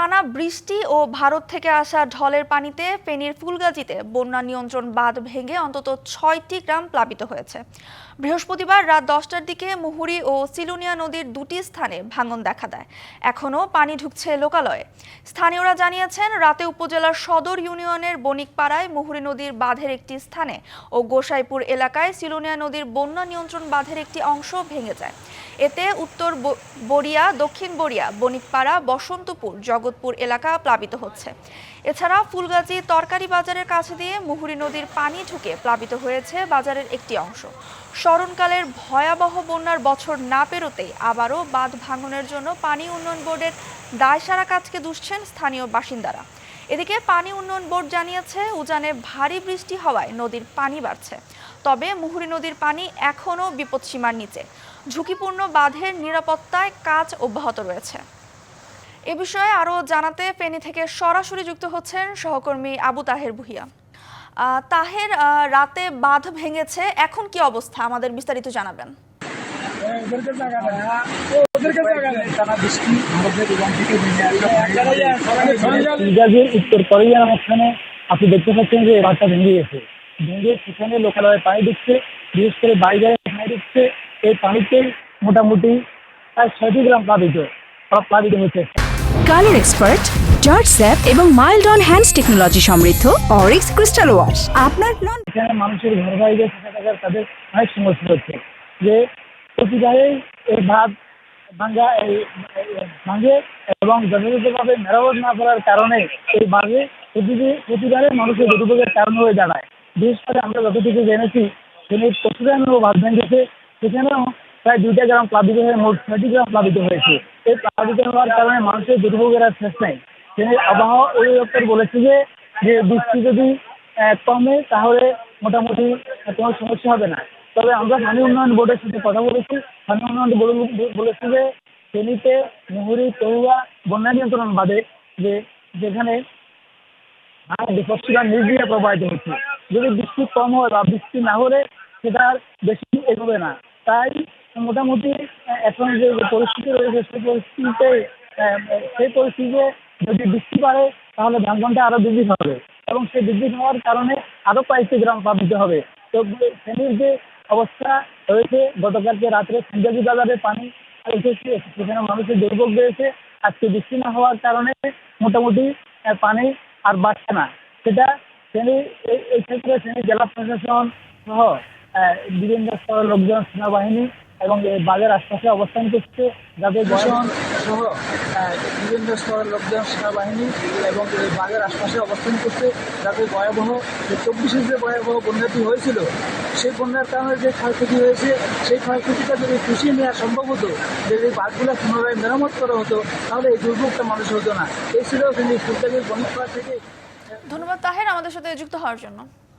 টানা বৃষ্টি ও ভারত থেকে আসা ঢলের পানিতে ফেনীর ফুলগাজীতে বন্যা নিয়ন্ত্রণ বাঁধ ভেঙে অন্তত ছয়টি গ্রাম প্লাবিত হয়েছে। বৃহস্পতিবার রাত দশটার দিকে মুহুরি ও সিলুনিয়া নদীর দুটি স্থানে ভাঙন দেখা দেয়। এখনও পানি ঢুকছে লোকালয়ে। স্থানীয়রা জানিয়েছেন, রাতে উপজেলার সদর ইউনিয়নের বণিকপাড়ায় মুহুরী নদীর বাঁধের একটি স্থানে ও গোসাইপুর এলাকায় সিলুনিয়া নদীর বন্যা নিয়ন্ত্রণ বাঁধের একটি অংশ ভেঙে যায়। এতে উত্তর বড়িয়া, দক্ষিণ বড়িয়া, বণিকপাড়া, বসন্তপুর জগৎপুর এলাকা প্লাবিত হচ্ছে। এছাড়া ফুলগাজী তরকারি বাজারের কাছে দিয়ে মুহুরী নদীর পানি ঢুকে প্লাবিত হয়েছে বাজারের একটি অংশ। স্মরণকালের ভয়াবহ বন্যার বছর না পেরোতেই আবারও বাঁধ ভাঙনের জন্য পানি উন্নয়ন বোর্ডের দায়সারা কাজকে দুষছেন স্থানীয় বাসিন্দারা। এদিকে পানি উন্নয়ন বোর্ড জানিয়েছে, উজানে ভারী বৃষ্টি হওয়ায় নদীর পানি বাড়ছে। তবে মুহুরী নদীর পানি এখনও বিপদসীমার নিচে। ঝুঁকিপূর্ণ বাঁধের নিরাপত্তায় কাজ অব্যাহত রয়েছে। এ বিষয়ে আরও জানাতে ফেনী থেকে সরাসরি যুক্ত হচ্ছেন সহকর্মী আবু তাহের ভুইয়া। তাহের রাতে বাঁধ ভেঙেছে, এখন কি অবস্থা? আমাদের বিস্তারিত জানাবেন। আপনি দেখতে পাচ্ছেন যে রাস্তা ভেঙে গেছে। ভেঙে সেখানে লোকালয়ে পানি ঢুকছে, বিশেষ করে বাইরে পানি ঢুকছে। এই পানিতে মোটামুটি প্রায় ছয়টি গ্রাম প্লাবিত প্লাবিত হচ্ছে কালার এক্সপার্ট জর্জ স্যাপ এবং মাইল্ড অন হ্যান্ডস টেকনোলজি সমৃদ্ধ অরিক্স ক্রিস্টাল ওয়াশ আপনার নন এখানে মানুষের ঘর বাইরে থাকা থাকার তাদের অনেক সমস্যা হচ্ছে। যে প্রতিবারেই এই ভাত ভাঙ্গা এই ভাঙে এবং যথাযথভাবে মেরামত না করার কারণে এই বাঁধে প্রতিদি প্রতিবারে মানুষের দুর্ভোগের কারণ হয়ে দাঁড়ায়। বিশেষ করে আমরা যতটুকু জেনেছি তিনি পশুরামেও বাঁধ ভেঙেছে, সেখানেও প্রায় দুইটা গ্রাম প্লাবিত হয়ে মোট ছয়টি গ্রাম প্লাবিত হয়েছে। এই প্লাবিত হওয়ার কারণে মানুষের দুর্ভোগের আর শেষ নেই। তিনি আবহাওয়া অধিদপ্তর বলেছে যে যে বৃষ্টি যদি কমে, তাহলে মোটামুটি কোনো সমস্যা হবে না। তবে আমরা পানি উন্নয়ন বোর্ডের সাথে কথা বলেছি। পানি উন্নয়ন বোর্ড বলেছে যে, ফেনীতে মুহুরী তরুয়া বন্যা নিয়ন্ত্রণ বাদে যে, যেখানে বিপক্ষীরা নিজ দিয়ে প্রবাহিত হচ্ছে। যদি বৃষ্টি কম হয় বা বৃষ্টি না হলে, সেটা বেশি এগোবে না। তাই মোটামুটি এখন যে পরিস্থিতি রয়েছে, সেই পরিস্থিতিতে সেই পরিস্থিতিতে যদি বৃষ্টি বাড়ে, তাহলে ভাঙনটা আরও বৃদ্ধি হবে এবং সেই বৃদ্ধি হওয়ার কারণে আরও কয়েকটি গ্রাম প্লাবিত হবে। তো ফেনীর যে অবস্থা রয়েছে, গতকালকে রাত্রে সিঙ্গাজি বাজারে পানি এসেছে, সেখানে মানুষের দুর্ভোগ রয়েছে। আজকে বৃষ্টি না হওয়ার কারণে মোটামুটি পানি আর বাড়ছে না। সেটা ফেনী, এই- ক্ষেত্রে ফেনী জেলা প্রশাসন সহ বিভিন্ন স্তরের লোকজন, সেনাবাহিনী এবং এই বাজার আশপাশে অবস্থান করছে যাদের প্রশাসন সহ বিভিন্ন স্তরের লোকজন সেনাবাহিনী এবং এই বাগের আশপাশে অবস্থান করছে। যাদের ভয়াবহ যে চব্বিশের যে ভয়াবহ বন্যাটি হয়েছিল সেই বন্যার কারণে যে ক্ষয়ক্ষতি হয়েছে সেই ক্ষয়ক্ষতিটা যদি পুষিয়ে নেওয়া সম্ভব হতো যদি এই বাঘগুলো পুনরায় মেরামত করা হতো তাহলে এই দুর্ভোগটা মানুষ হতো না। এই ছিল তিনি ফুলকাজির বণিকপাড়া থেকে। ধন্যবাদ তাহের আমাদের সাথে যুক্ত হওয়ার জন্য।